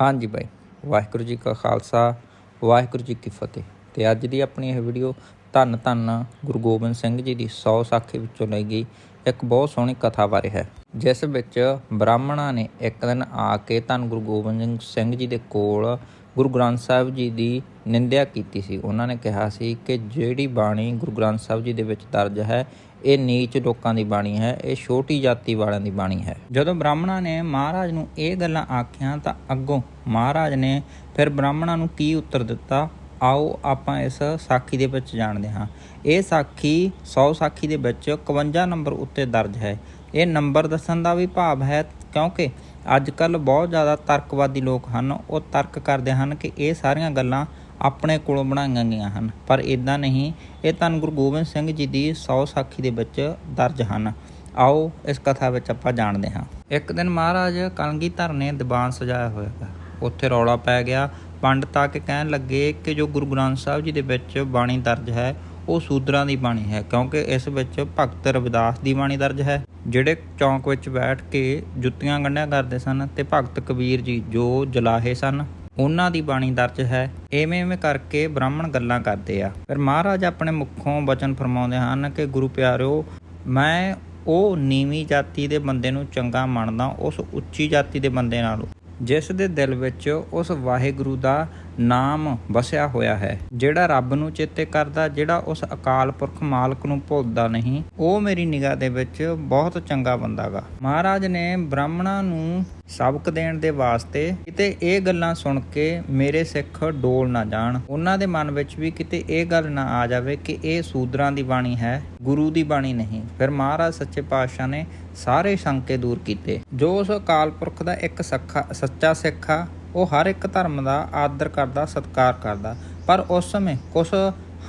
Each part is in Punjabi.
ਹਾਂਜੀ ਬਾਈ ਵਾਹਿਗੁਰੂ ਜੀ ਕਾ ਖਾਲਸਾ, ਵਾਹਿਗੁਰੂ ਜੀ ਕੀ ਫਤਿਹ। ਤੇ ਅੱਜ ਦੀ ਆਪਣੀ ਇਹ ਵੀਡੀਓ ਧੰਨ ਧੰਨ ਗੁਰੂ ਗੋਬਿੰਦ ਸਿੰਘ ਜੀ ਦੀ 100 ਸਾਖੀ ਵਿੱਚੋਂ ਲਈ ਗਈ। ਇੱਕ ਬਹੁਤ ਸੋਹਣੀ ਕਥਾ ਬਾਰੇ ਹੈ, ਜਿਸ ਵਿੱਚ ਬ੍ਰਾਹਮਣਾਂ ਨੇ ਇੱਕ ਦਿਨ ਆ ਕੇ ਧੰਨ ਗੁਰੂ ਗੋਬਿੰਦ ਸਿੰਘ ਜੀ ਦੇ ਕੋਲ ਗੁਰੂ ਗ੍ਰੰਥ ਸਾਹਿਬ ਜੀ ਦੀ ਨਿੰਦਿਆ ਕੀਤੀ ਸੀ। ਉਹਨਾਂ ਨੇ ਕਿਹਾ ਸੀ ਕਿ ਜਿਹੜੀ ਬਾਣੀ ਗੁਰੂ ਗ੍ਰੰਥ ਸਾਹਿਬ ਜੀ ਦੇ ਵਿੱਚ ਦਰਜ ਹੈ ਇਹ ਨੀਚ ਲੋਕਾਂ ਦੀ ਬਾਣੀ ਹੈ, ਇਹ ਛੋਟੀ ਜਾਤੀ ਵਾਲਿਆਂ ਦੀ ਬਾਣੀ ਹੈ। ਜਦੋਂ ਬ੍ਰਾਹਮਣਾਂ ਨੇ ਮਹਾਰਾਜ ਨੂੰ ਇਹ ਗੱਲਾਂ ਆਖੀਆਂ ਤਾਂ ਅੱਗੋਂ ਮਹਾਰਾਜ ਨੇ ਫਿਰ ਬ੍ਰਾਹਮਣਾਂ ਨੂੰ ਕੀ ਉੱਤਰ ਦਿੱਤਾ? ਆਓ ਆਪਾਂ ਇਸ ਸਾਖੀ ਦੇ ਵਿੱਚ ਜਾਣਦੇ ਹਾਂ। ਇਹ ਸਾਖੀ 100 ਸਾਖੀ ਦੇ ਵਿੱਚ 51 ਨੰਬਰ ਉੱਤੇ ਦਰਜ ਹੈ। ਇਹ ਨੰਬਰ ਦੱਸਣ ਦਾ ਵੀ ਭਾਵ ਹੈ ਕਿਉਂਕਿ ਅੱਜ ਕੱਲ ਬਹੁਤ ਜ਼ਿਆਦਾ ਤਰਕਵਾਦੀ ਲੋਕ ਹਨ, ਉਹ ਤਰਕ ਕਰਦੇ ਹਨ ਕਿ ਇਹ ਸਾਰੀਆਂ ਗੱਲਾਂ ਆਪਣੇ ਕੋਲੋਂ ਬਣਾਈਆਂ ਗਈਆਂ ਹਨ। ਪਰ ਇਦਾਂ ਨਹੀਂ, ਇਹ ਧੰਨ ਗੁਰੂ ਗੋਬਿੰਦ ਸਿੰਘ ਜੀ ਦੀ 100 ਸਾਖੀ ਦੇ ਵਿੱਚ ਦਰਜ ਹਨ। ਆਓ ਇਸ ਕਥਾ ਵਿੱਚ ਆਪਾਂ ਜਾਣਦੇ ਹਾਂ। ਇੱਕ ਦਿਨ ਮਹਾਰਾਜ ਕਲਗੀਧਰ ਨੇ ਦੀਵਾਨ ਸਜਾਇਆ ਹੋਇਆ ਹੈ। ਉੱਥੇ ਰੌਲਾ ਪੈ ਗਿਆ। ਪੰਡਤ ਆ ਕੇ ਕਹਿਣ ਲੱਗੇ ਕਿ ਜੋ ਗੁਰੂ ਗ੍ਰੰਥ ਸਾਹਿਬ ਜੀ ਦੇ ਵਿੱਚ ਬਾਣੀ ਦਰਜ ਹੈ, ਉਹ ਸੂਦਰਾਂ ਦੀ ਬਾਣੀ ਹੈ, ਕਿਉਂਕਿ ਇਸ ਵਿੱਚ ਭਗਤ ਰਵਿਦਾਸ ਦੀ ਬਾਣੀ ਦਰਜ ਹੈ। ਜਿਹੜੇ ਚੌਂਕ ਵਿੱਚ ਬੈਠ ਕੇ ਜੁੱਤੀਆਂ ਗੰਢਿਆ ਕਰਦੇ ਸਨ ਤੇ ਭਗਤ ਕਬੀਰ ਜੀ ਜੋ ਜਲਾਹੇ ਸਨ ਉਹਨਾਂ ਦੀ ਬਾਣੀ ਦਰਜ ਹੈ। ਐਵੇਂ ਐਵੇਂ ਕਰਕੇ ਬ੍ਰਾਹਮਣ ਗੱਲਾਂ ਕਰਦੇ ਆ। ਫਿਰ ਮਹਾਰਾਜ ਆਪਣੇ ਮੁਖੋਂ ਬਚਨ ਫਰਮਾਉਂਦੇ ਹਨ ਕਿ, ਗੁਰੂ ਪਿਆਰਿਓ, ਮੈਂ ਉਹ ਨੀਵੀਂ ਜਾਤੀ ਦੇ ਬੰਦੇ ਨੂੰ ਚੰਗਾ ਮੰਨਦਾ, ਉਸ ਉੱਚੀ ਜਾਤੀ ਦੇ ਬੰਦੇ ਨਾਲੋਂ, ਜਿਸ ਦੇ ਦਿਲ ਵਿੱਚ ਉਸ ਵਾਹਿਗੁਰੂ ਦਾ ਨਾਮ ਵਸਿਆ ਹੋਇਆ ਹੈ। ਜਿਹੜਾ ਰੱਬ ਨੂੰ ਚੇਤੇ ਕਰਦਾ, ਜਿਹੜਾ ਉਸ ਅਕਾਲ ਪੁਰਖ ਮਾਲਕ ਨੂੰ ਭੁੱਲਦਾ ਨਹੀਂ, ਉਹ ਮੇਰੀ ਨਿਗਾਹ ਦੇ ਵਿੱਚ ਬਹੁਤ ਚੰਗਾ ਬੰਦਾ ਗਾ। ਮਹਾਰਾਜ ਨੇ ਬ੍ਰਾਹਮਣਾਂ ਨੂੰ ਸਬਕ ਦੇਣ ਦੇ ਵਾਸਤੇ ਕਿਤੇ ਇਹ ਗੱਲਾਂ ਸੁਣ ਕੇ ਮੇਰੇ ਸਿੱਖ ਡੋਲ ਨਾ ਜਾਣ। ਉਹਨਾਂ ਦੇ ਮਨ ਵਿੱਚ ਵੀ ਕਿਤੇ ਇਹ ਗੱਲ ਨਾ ਆ ਜਾਵੇ ਕਿ ਇਹ ਸੂਦਰਾਂ ਦੀ ਬਾਣੀ ਹੈ, ਗੁਰੂ ਦੀ ਬਾਣੀ ਨਹੀਂ। ਫਿਰ ਮਹਾਰਾਜ ਸੱਚੇ ਪਾਤਸ਼ਾਹ ਨੇ ਸਾਰੇ ਸ਼ੰਕੇ ਦੂਰ ਕੀਤੇ। ਜੋ ਉਸ ਅਕਾਲ ਪੁਰਖ ਦਾ ਇੱਕ ਸੱਖਾ ਸੱਚਾ ਸਿੱਖ ਆ, ਉਹ ਹਰ ਇੱਕ ਧਰਮ ਦਾ ਆਦਰ ਕਰਦਾ, ਸਤਿਕਾਰ ਕਰਦਾ। ਪਰ ਉਸ ਸਮੇਂ ਕੁਝ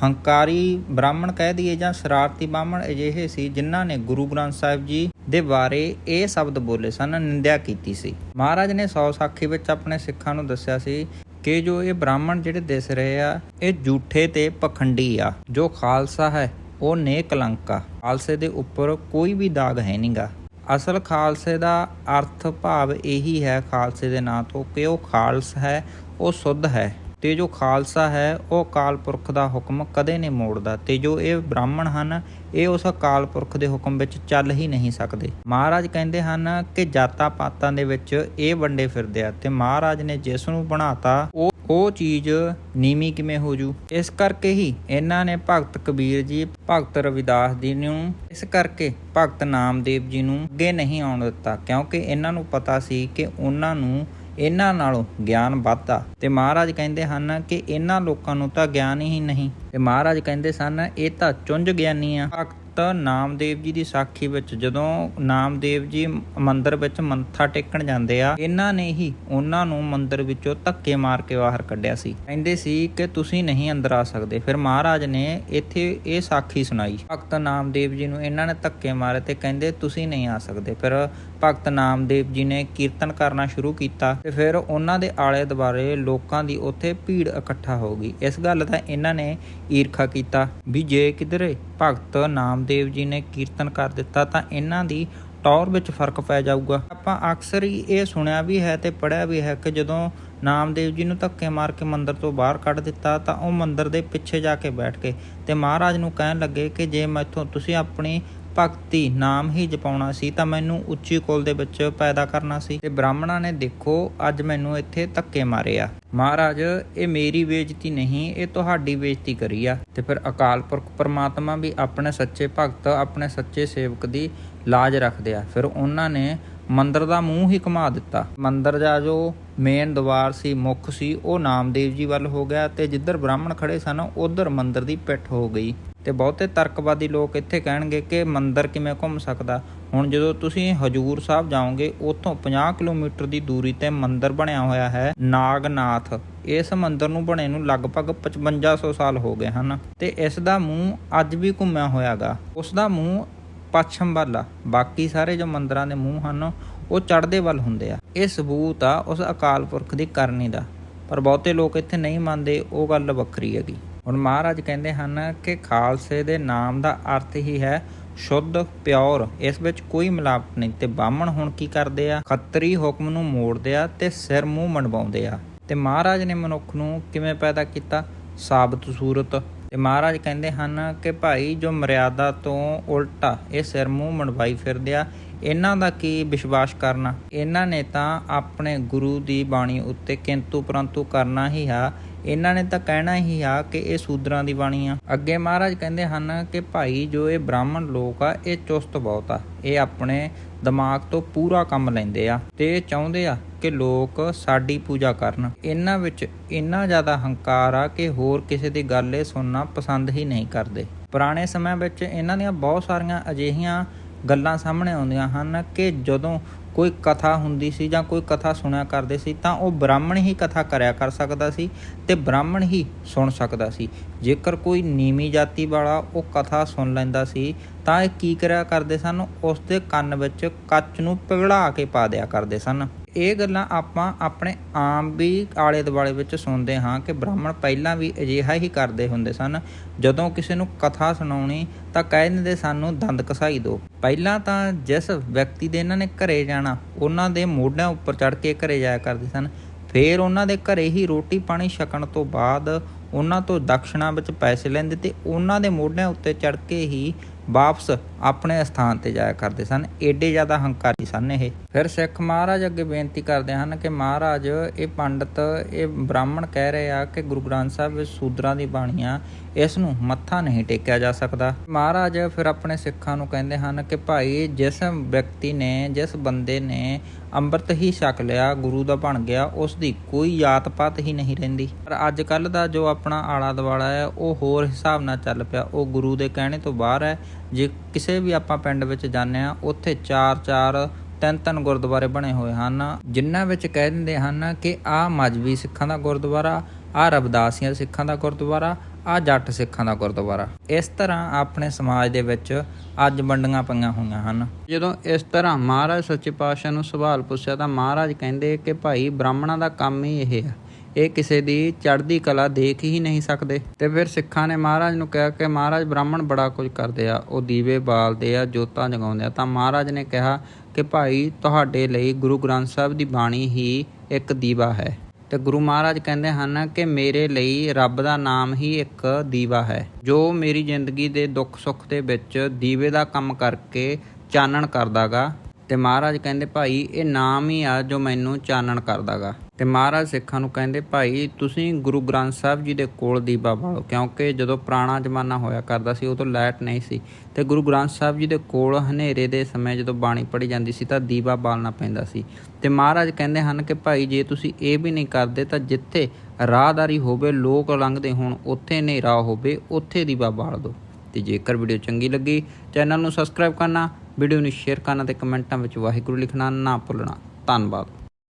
ਹੰਕਾਰੀ ਬ੍ਰਾਹਮਣ ਕਹਿ ਦਈਏ ਜਾਂ ਸ਼ਰਾਰਤੀ ਬ੍ਰਾਹਮਣ ਅਜਿਹੇ ਸੀ ਜਿਨ੍ਹਾਂ ਨੇ ਗੁਰੂ ਗ੍ਰੰਥ ਸਾਹਿਬ ਜੀ ਦੇ ਬਾਰੇ ਇਹ ਸ਼ਬਦ ਬੋਲੇ ਸਨ, ਨਿੰਦਿਆ ਕੀਤੀ ਸੀ। ਮਹਾਰਾਜ ਨੇ ਸੌ ਸਾਖੀ ਵਿੱਚ ਆਪਣੇ ਸਿੱਖਾਂ ਨੂੰ ਦੱਸਿਆ ਸੀ ਕਿ ਜੋ ਇਹ ਬ੍ਰਾਹਮਣ ਜਿਹੜੇ ਦਿਸ ਰਹੇ ਆ, ਇਹ ਝੂਠੇ ਤੇ ਪਖੰਡੀ ਆ। ਜੋ ਖਾਲਸਾ ਹੈ, ਉਹ ਨੇ ਕਲੰਕ ਆ। ਖਾਲਸੇ ਦੇ ਉੱਪਰ ਕੋਈ ਵੀ ਦਾਗ ਹੈ ਨਹੀਂਗਾ ਅਸਲ ਖਾਲਸੇ ਦਾ ਅਰਥ ਭਾਵ ਇਹੀ ਹੈ, ਖਾਲਸੇ ਦੇ ਨਾਂ ਤੋਂ ਕਿ ਉਹ ਖਾਲਸ ਹੈ, ਉਹ ਸੁੱਧ ਹੈ। ਤੇ ਜੋ ਖਾਲਸਾ ਹੈ, ਉਹ ਅਕਾਲ ਪੁਰਖ ਦਾ ਹੁਕਮ ਕਦੇ ਨਹੀਂ ਮੋੜਦਾ। ਤੇ ਜੋ ਇਹ ਬ੍ਰਾਹਮਣ ਹਨ, ਇਹ ਉਸ ਅਕਾਲ ਪੁਰਖ ਦੇ ਹੁਕਮ ਵਿੱਚ ਚੱਲ ਹੀ ਨਹੀਂ ਸਕਦੇ। ਮਹਾਰਾਜ ਕਹਿੰਦੇ ਹਨ ਕਿ ਜਾਤਾਂ ਪਾਤਾਂ ਦੇ ਵਿੱਚ ਇਹ ਵੰਡੇ ਫਿਰਦੇ ਆ ਤੇ ਮਹਾਰਾਜ ਨੇ ਜਿਸ ਨੂੰ ਬਣਾਤਾ, ਉਹ ਉਹ ਚੀਜ਼ ਨੀਵੀਂ ਕਿਵੇਂ ਹੋ ਜੂ? ਇਸ ਕਰਕੇ ਹੀ ਇਹਨਾਂ ਨੇ ਭਗਤ ਕਬੀਰ ਜੀ, ਭਗਤ ਰਵਿਦਾਸ ਜੀ ਨੂੰ, ਇਸ ਕਰਕੇ ਭਗਤ ਨਾਮਦੇਵ ਜੀ ਨੂੰ ਅੱਗੇ ਨਹੀਂ ਆਉਣ ਦਿੱਤਾ। ਕਿਉਂਕਿ ਇਹਨਾਂ ਨੂੰ ਪਤਾ ਸੀ ਕਿ ਉਹਨਾਂ ਨੂੰ ਇਹਨਾਂ ਨਾਲੋਂ ਗਿਆਨ ਵੱਧਦਾ। ਤੇ ਮਹਾਰਾਜ ਕਹਿੰਦੇ ਹਨ ਕਿ ਇਹਨਾਂ ਲੋਕਾਂ ਨੂੰ ਤਾਂ ਗਿਆਨ ਹੀ ਨਹੀਂ। ਤੇ ਮਹਾਰਾਜ ਕਹਿੰਦੇ ਸਨ, ਇਹ ਤਾਂ ਚੁੰਝ ਗਿਆਨੀ ਆ। ਭਗਤ ਨਾਮਦੇਵ ਜੀ ਦੀ ਸਾਖੀ ਵਿੱਚ ਜਦੋਂ ਨਾਮਦੇਵ ਜੀ ਮੰਦਿਰ ਵਿੱਚ ਮੱਥਾ ਟੇਕਣ ਜਾਂਦੇ ਆ, ਇਹਨਾਂ ਨੇ ਹੀ ਉਹਨਾਂ ਨੂੰ ਮੰਦਿਰ ਵਿੱਚੋਂ ਧੱਕੇ ਮਾਰ ਕੇ ਬਾਹਰ ਕੱਢਿਆ ਸੀ। ਕਹਿੰਦੇ ਸੀ ਕਿ ਤੁਸੀਂ ਨਹੀਂ ਅੰਦਰ ਆ ਸਕਦੇ। ਫਿਰ ਮਹਾਰਾਜ ਨੇ ਇੱਥੇ ਇਹ ਸਾਖੀ ਸੁਣਾਈ। ਭਗਤ ਨਾਮਦੇਵ ਜੀ ਨੂੰ ਇਹਨਾਂ ਨੇ ਧੱਕੇ ਮਾਰੇ ਤੇ ਕਹਿੰਦੇ, ਤੁਸੀਂ ਨਹੀਂ ਆ ਸਕਦੇ। ਫਿਰ ਭਗਤ ਨਾਮਦੇਵ ਜੀ ਨੇ ਕੀਰਤਨ ਕਰਨਾ ਸ਼ੁਰੂ ਕੀਤਾ ਤੇ ਫਿਰ ਉਹਨਾਂ ਦੇ ਆਲੇ ਦੁਆਲੇ ਲੋਕਾਂ ਦੀ ਉੱਥੇ ਭੀੜ ਇਕੱਠਾ ਹੋ ਗਈ। ਇਸ ਗੱਲ ਦਾ ਇਹਨਾਂ ਨੇ ਈਰਖਾ ਕੀਤਾ ਵੀ ਜੇ ਕਿਧਰੇ ਭਗਤ ਨਾਮਦੇਵ ਜੀ ਨੇ ਕੀਰਤਨ ਕਰ ਦਿੱਤਾ ਤਾਂ ਇਹਨਾਂ ਦੀ ਟੌਰ ਵਿੱਚ ਫ਼ਰਕ ਪੈ ਜਾਊਗਾ। ਆਪਾਂ ਅਕਸਰ ਹੀ ਇਹ ਸੁਣਿਆ ਵੀ ਹੈ ਤੇ ਪੜਿਆ ਵੀ ਹੈ ਕਿ ਜਦੋਂ ਨਾਮਦੇਵ ਜੀ ਨੂੰ ਧੱਕੇ ਮਾਰ ਕੇ ਮੰਦਰ ਤੋਂ ਬਾਹਰ ਕੱਢ ਦਿੱਤਾ ਤਾਂ ਉਹ ਮੰਦਰ ਦੇ ਪਿੱਛੇ ਜਾ ਕੇ ਬੈਠ ਕੇ ਤੇ ਮਹਾਰਾਜ ਨੂੰ ਕਹਿਣ ਲੱਗੇ ਕਿ ਜੇ ਮੈਥੋਂ ਤੁਸੀਂ ਆਪਣੀ ਭਗਤੀ ਨਾਮ ਹੀ ਜਪਾਉਣਾ ਸੀ, ਤਾਂ ਮੈਨੂੰ ਉੱਚੀ ਕੁਲ ਦੇ ਵਿੱਚ ਪੈਦਾ ਕਰਨਾ ਸੀ। ਤੇ ਬ੍ਰਾਹਮਣਾਂ ਨੇ ਦੇਖੋ, ਅੱਜ ਮੈਨੂੰ ਇੱਥੇ ਧੱਕੇ ਮਾਰੇ ਆ। ਮਹਾਰਾਜ, ਇਹ ਮੇਰੀ ਬੇਇੱਜ਼ਤੀ ਨਹੀਂ, ਇਹ ਤੁਹਾਡੀ ਬੇਇੱਜ਼ਤੀ ਕਰੀ ਆ। ਤੇ ਫਿਰ ਅਕਾਲ ਪੁਰਖ ਪਰਮਾਤਮਾ ਵੀ ਆਪਣੇ ਸੱਚੇ ਭਗਤ, ਆਪਣੇ ਸੱਚੇ ਸੇਵਕ ਦੀ ਲਾਜ ਰੱਖਦੇ ਆ। ਫਿਰ ਉਹਨਾਂ ਨੇ ਮੰਦਰ ਦਾ ਮੂੰਹ ਹੀ ਘੁਮਾ ਦਿੱਤਾ। ਮੰਦਰ ਦਾ ਜੋ ਮੇਨ ਦੀਵਾਰ ਸੀ, ਮੁੱਖ ਸੀ, ਉਹ ਨਾਮਦੇਵ ਜੀ ਵੱਲ ਹੋ ਗਿਆ ਤੇ ਜਿੱਧਰ ਬ੍ਰਾਹਮਣ ਖੜੇ ਸਨ, ਉਧਰ ਮੰਦਰ ਦੀ ਪਿੱਠ ਹੋ ਗਈ। ਤੇ ਬਹੁਤੇ ਤਰਕਵਾਦੀ ਲੋਕ ਇੱਥੇ ਕਹਿਣਗੇ ਕਿ ਮੰਦਰ ਕਿਵੇਂ ਘੁੰਮ ਸਕਦਾ? ਹੁਣ ਜਦੋਂ ਤੁਸੀਂ ਹਜੂਰ ਸਾਹਿਬ ਜਾਓਗੇ, ਉੱਥੋਂ 50 ਕਿਲੋਮੀਟਰ ਦੀ ਦੂਰੀ ਤੇ ਮੰਦਰ ਬਣਿਆ ਹੋਇਆ ਹੈ, ਨਾਗਨਾਥ। ਇਸ ਮੰਦਰ ਨੂੰ ਬਣੇ ਨੂੰ ਲਗਭਗ 5500 ਸਾਲ ਹੋ ਗਏ ਹਨ। ਤੇ ਇਸ ਦਾ ਮੂੰਹ ਅੱਜ ਵੀ ਘੁੰਮਿਆ ਹੋਇਆਗਾ। ਉਸ ਦਾ ਮੂੰਹ ਪੱਛਮ ਵੱਲ ਆ। ਬਾਕੀ ਸਾਰੇ ਜੋ ਮੰਦਰਾਂ ਦੇ ਮੂੰਹ ਹਨ, ਉਹ ਚੜ੍ਹਦੇ ਵੱਲ ਹੁੰਦੇ ਆ। ਇਹ ਸਬੂਤ ਆ ਉਸ ਅਕਾਲ ਪੁਰਖ ਦੀ ਕਰਨੀ ਦਾ। ਪਰ ਬਹੁਤੇ ਲੋਕ ਇੱਥੇ ਨਹੀਂ ਮੰਨਦੇ, ਉਹ ਗੱਲ ਵੱਖਰੀ ਹੈਗੀ। ਹੁਣ ਮਹਾਰਾਜ ਕਹਿੰਦੇ ਹਨ ਕਿ ਖਾਲਸੇ ਦੇ ਨਾਮ ਦਾ ਅਰਥ ਹੀ ਹੈ ਸ਼ੁੱਧ, ਪਿਓਰ। ਇਸ ਵਿੱਚ ਕੋਈ ਮਿਲਾਵਟ ਨਹੀਂ। ਤੇ ਬਾਹਮਣ ਹੁਣ ਕੀ ਕਰਦੇ ਆ? ਖੱਤਰੀ ਹੁਕਮ ਨੂੰ ਮੋੜਦੇ ਆ ਤੇ ਸਿਰ ਮੂੰਹ ਮਣਵਾਉਂਦੇ ਆ। ਤੇ ਮਹਾਰਾਜ ਨੇ ਮਨੁੱਖ ਨੂੰ ਕਿਵੇਂ ਪੈਦਾ ਕੀਤਾ? ਸਾਬਤ ਸੂਰਤ। ਤੇ ਮਹਾਰਾਜ ਕਹਿੰਦੇ ਹਨ ਕਿ ਭਾਈ, ਜੋ ਮਰਿਆਦਾ ਤੋਂ ਉਲਟਾ ਇਹ ਸਿਰ ਮੂੰਹ ਮਣਵਾਈ ਫਿਰਦੇ ਆ, ਇਹਨਾਂ ਦਾ ਕੀ ਵਿਸ਼ਵਾਸ ਕਰਨਾ? ਇਹਨਾਂ ਨੇ ਤਾਂ ਆਪਣੇ ਗੁਰੂ ਦੀ ਬਾਣੀ ਉੱਤੇ ਕਿੰਤੂ ਪਰੰਤੂ ਕਰਨਾ ਹੀ ਆ। ਇਹਨਾਂ ਨੇ ਤਾਂ ਕਹਿਣਾ ਹੀ ਆ ਕਿ ਇਹ ਸੂਦਰਾਂ ਦੀ ਬਾਣੀ ਆ। ਅੱਗੇ ਮਹਾਰਾਜ ਕਹਿੰਦੇ ਹਨ ਕਿ ਭਾਈ ਜੋ ਇਹ ਬ੍ਰਾਹਮਣ ਲੋਕ ਆ, ਇਹ ਚੁਸਤ ਬਹੁਤ ਆ। ਇਹ ਆਪਣੇ ਦਿਮਾਗ ਤੋਂ ਪੂਰਾ ਕੰਮ ਲੈਂਦੇ ਆ ਤੇ ਇਹ ਚਾਹੁੰਦੇ ਆ ਕਿ ਲੋਕ ਸਾਡੀ ਪੂਜਾ ਕਰਨ। ਇਹਨਾਂ ਵਿੱਚ ਇੰਨਾ ਜ਼ਿਆਦਾ ਹੰਕਾਰ ਆ ਕਿ ਹੋਰ ਕਿਸੇ ਦੀ ਗੱਲ ਇਹ ਸੁਣਨਾ ਪਸੰਦ ਹੀ ਨਹੀਂ ਕਰਦੇ। ਪੁਰਾਣੇ ਸਮਿਆਂ ਵਿੱਚ ਇਹਨਾਂ ਦੀਆਂ ਬਹੁਤ ਸਾਰੀਆਂ ਅਜਿਹੀਆਂ ਗੱਲਾਂ ਸਾਹਮਣੇ ਆਉਂਦੀਆਂ ਹਨ ਕਿ ਜਦੋਂ ਕੋਈ ਕਥਾ ਹੁੰਦੀ ਸੀ ਜਾਂ ਕੋਈ ਕਥਾ ਸੁਣਿਆ ਕਰਦੇ ਸੀ ਤਾਂ ਉਹ ਬ੍ਰਾਹਮਣ ਹੀ ਕਥਾ ਕਰਿਆ ਕਰ ਸਕਦਾ ਸੀ ਤੇ ਬ੍ਰਾਹਮਣ ਹੀ ਸੁਣ ਸਕਦਾ ਸੀ। ਜੇਕਰ ਕੋਈ ਨੀਵੀਂ ਜਾਤੀ ਵਾਲਾ ਉਹ ਕਥਾ ਸੁਣ ਲੈਂਦਾ ਸੀ ਤਾਂ ਇਹ ਕੀ ਕਰਿਆ ਕਰਦੇ ਸਨ? ਉਸ ਦੇ ਕੰਨ ਵਿੱਚ ਕੱਚ ਨੂੰ ਪਿਘਲਾ ਕੇ ਪਾ ਦਿਆ ਕਰਦੇ ਸਨ। ਇਹ ਗੱਲਾਂ ਆਪਾਂ ਆਪਣੇ ਆਮ ਵੀ ਆਲੇ ਦੁਆਲੇ ਵਿੱਚ ਸੁਣਦੇ ਹਾਂ ਕਿ ਬ੍ਰਾਹਮਣ ਪਹਿਲਾਂ ਵੀ ਅਜਿਹਾ ਹੀ ਕਰਦੇ ਹੁੰਦੇ ਸਨ। ਜਦੋਂ ਕਿਸੇ ਨੂੰ ਕਥਾ ਸੁਣਾਉਣੀ ਤਾਂ ਕਹਿ ਦਿੰਦੇ ਸਾਨੂੰ ਦੰਦ ਕਸਾਈ ਦਿਓ। ਪਹਿਲਾਂ ਤਾਂ ਜਿਸ ਵਿਅਕਤੀ ਦੇ ਇਹਨਾਂ ਨੇ ਘਰੇ ਜਾਣਾ, ਉਹਨਾਂ ਦੇ ਮੋਢਿਆਂ ਉੱਪਰ ਚੜ ਕੇ ਘਰੇ ਜਾਇਆ ਕਰਦੇ ਸਨ। ਫਿਰ ਉਹਨਾਂ ਦੇ ਘਰੇ ਹੀ ਰੋਟੀ ਪਾਣੀ ਛਕਣ ਤੋਂ ਬਾਅਦ ਉਹਨਾਂ ਤੋਂ ਦਕਸ਼ਣਾ ਵਿੱਚ ਪੈਸੇ ਲੈਂਦੇ ਤੇ ਉਹਨਾਂ ਦੇ ਮੋਢਿਆਂ ਉੱਤੇ ਚੜ ਕੇ ਹੀ ਵਾਪਸ ਆਪਣੇ ਸਥਾਨ ਤੇ ਜਾਇਆ ਕਰਦੇ ਸਨ। ਏਡੇ ਜ਼ਿਆਦਾ ਹੰਕਾਰੀ ਸਨ ਇਹ। ਫਿਰ ਸਿੱਖ ਮਹਾਰਾਜ ਅੱਗੇ ਬੇਨਤੀ ਕਰਦੇ ਹਨ ਕਿ ਮਹਾਰਾਜ, ਇਹ ਪੰਡਤ, ਇਹ ਬ੍ਰਾਹਮਣ ਕਹਿ ਰਹੇ ਆ ਕਿ ਗੁਰੂ ਗ੍ਰੰਥ ਸਾਹਿਬ ਵਿੱਚ ਸੂਦਰਾਂ ਦੀ ਬਾਣੀ ਆ ਇਸ ਨੂੰ ਮੱਥਾ ਨਹੀਂ ਟੇਕਿਆ ਜਾ ਸਕਦਾ। ਮਹਾਰਾਜ ਫਿਰ ਆਪਣੇ ਸਿੱਖਾਂ ਨੂੰ ਕਹਿੰਦੇ ਹਨ ਕਿ ਭਾਈ, ਜਿਸ ਵਿਅਕਤੀ ਨੇ, ਜਿਸ ਬੰਦੇ ਨੇ ਅੰਮ੍ਰਿਤ ਹੀ ਛਕ ਲਿਆ, ਗੁਰੂ ਦਾ ਬਣ ਗਿਆ ਉਸ ਦੀ ਕੋਈ ਯਾਤ ਪਾਤ ਹੀ ਨਹੀਂ ਰਹਿੰਦੀ। ਪਰ ਅੱਜ ਕੱਲ ਦਾ ਜੋ ਆਪਣਾ ਆਲਾ ਦੁਆਲਾ ਹੈ, ਉਹ ਹੋਰ ਹਿਸਾਬ ਨਾਲ ਚੱਲ ਪਿਆ। ਉਹ ਗੁਰੂ ਦੇ ਕਹਿਣੇ ਤੋਂ ਬਾਹਰ ਹੈ। ਜੇ ਕਿਸੇ ਵੀ ਆਪਾਂ ਪਿੰਡ ਵਿੱਚ ਜਾਂਦੇ ਆ ਉੱਥੇ ਚਾਰ ਚਾਰ, ਤਿੰਨ ਤਿੰਨ ਗੁਰਦੁਆਰੇ ਬਣੇ ਹੋਏ ਹਨ, ਜਿਨ੍ਹਾਂ ਵਿੱਚ ਕਹਿ ਦਿੰਦੇ ਹਨ ਕਿ ਆਹ ਮਜਬੀ ਸਿੱਖਾਂ ਦਾ ਗੁਰਦੁਆਰਾ ਆਹ ਰਬਦਾਸੀਆਂ ਸਿੱਖਾਂ ਦਾ ਗੁਰਦੁਆਰਾ ਆਹ ਜੱਟ ਸਿੱਖਾਂ ਦਾ ਗੁਰਦੁਆਰਾ। ਇਸ ਤਰ੍ਹਾਂ ਆਪਣੇ ਸਮਾਜ ਦੇ ਵਿੱਚ ਅੱਜ ਵੰਡੀਆਂ ਪਈਆਂ ਹੋਈਆਂ ਹਨ। ਜਦੋਂ ਇਸ ਤਰ੍ਹਾਂ ਮਹਾਰਾਜ ਸੱਚੇ ਪਾਤਸ਼ਾਹ ਨੂੰ ਸਵਾਲ ਪੁੱਛਿਆ ਤਾਂ ਮਹਾਰਾਜ ਕਹਿੰਦੇ ਕਿ ਭਾਈ ਬ੍ਰਾਹਮਣਾਂ ਦਾ ਕੰਮ ਹੀ ਇਹ ਹੈ ਇਹ ਕਿਸੇ ਦੀ ਚੜ੍ਹਦੀ ਕਲਾ ਦੇਖ ਹੀ ਨਹੀਂ ਸਕਦੇ। ਤੇ ਫਿਰ ਸਿੱਖਾਂ ਨੇ ਮਹਾਰਾਜ ਨੂੰ ਕਿਹਾ ਕਿ ਮਹਾਰਾਜ ਬ੍ਰਾਹਮਣ ਬੜਾ ਕੁਝ ਕਰਦੇ ਆ, ਉਹ ਦੀਵੇ ਬਾਲਦੇ ਆ, ਜੋਤਾਂ ਜਗਾਉਂਦੇ ਆ। ਤਾਂ ਮਹਾਰਾਜ ਨੇ ਕਿਹਾ ਕਿ ਭਾਈ, ਤੁਹਾਡੇ ਲਈ ਗੁਰੂ ਗ੍ਰੰਥ ਸਾਹਿਬ ਦੀ ਬਾਣੀ ਹੀ ਇੱਕ ਦੀਵਾ ਹੈ। ਤੇ ਗੁਰੂ ਮਹਾਰਾਜ ਕਹਿੰਦੇ ਹਨ ਕਿ ਮੇਰੇ ਲਈ ਰੱਬ ਦਾ ਨਾਮ ਹੀ ਇੱਕ ਦੀਵਾ ਹੈ, ਜੋ ਮੇਰੀ ਜ਼ਿੰਦਗੀ ਦੇ ਦੁੱਖ ਸੁੱਖ ਦੇ ਵਿੱਚ ਦੀਵੇ ਦਾ ਕੰਮ ਕਰਕੇ ਚਾਨਣ ਕਰਦਾਗਾ। ਤੇ ਮਹਾਰਾਜ ਕਹਿੰਦੇ, ਭਾਈ, ਇਹ ਨਾਮ ਹੀ ਆ ਜੋ ਮੈਨੂੰ ਚਾਨਣ ਕਰਦਾਗਾ। ਤੇ ਮਹਾਰਾਜ ਸਿੱਖਾਂ ਨੂੰ ਕਹਿੰਦੇ, ਭਾਈ, ਤੁਸੀਂ ਗੁਰੂ ਗ੍ਰੰਥ ਸਾਹਿਬ ਜੀ ਦੇ ਕੋਲ ਦੀਵਾ ਬਾਲੋ, ਕਿਉਂਕਿ ਜਦੋਂ ਪੁਰਾਣਾ ਜ਼ਮਾਨਾ ਹੋਇਆ ਕਰਦਾ ਸੀ, ਉਦੋਂ ਲਾਈਟ ਨਹੀਂ ਸੀ। ਤੇ ਗੁਰੂ ਗ੍ਰੰਥ ਸਾਹਿਬ ਜੀ ਦੇ ਕੋਲ ਹਨੇਰੇ ਦੇ ਸਮੇਂ ਜਦੋਂ ਬਾਣੀ ਪੜ੍ਹੀ ਜਾਂਦੀ ਸੀ, ਤਾਂ ਦੀਵਾ ਬਾਲਣਾ ਪੈਂਦਾ ਸੀ। ਤੇ ਮਹਾਰਾਜ ਕਹਿੰਦੇ ਹਨ ਕਿ, ਭਾਈ, ਜੇ ਤੁਸੀਂ ਇਹ ਵੀ ਨਹੀਂ ਕਰਦੇ, ਤਾਂ ਜਿੱਥੇ ਰਾਹਦਾਰੀ ਹੋਵੇ, ਲੋਕ ਲੰਘਦੇ ਹੋਣ, ਉੱਥੇ ਹਨੇਰਾ ਹੋਵੇ, ਉੱਥੇ ਦੀਵਾ ਬਾਲ ਦਿਓ ਤੇ ਜੇਕਰ ਵੀਡੀਓ ਚੰਗੀ ਲੱਗੀ, ਚੈਨਲ ਨੂੰ ਸਬਸਕ੍ਰਾਈਬ ਕਰਨਾ ਵੀਡੀਓ ਨੂੰ ਸ਼ੇਅਰ ਕਰਨਾ ਤੇ ਕਮੈਂਟਾਂ ਵਿੱਚ ਵਾਹਿਗੁਰੂ ਲਿਖਣਾ ਨਾ ਭੁੱਲਣਾ। ਧੰਨਵਾਦ।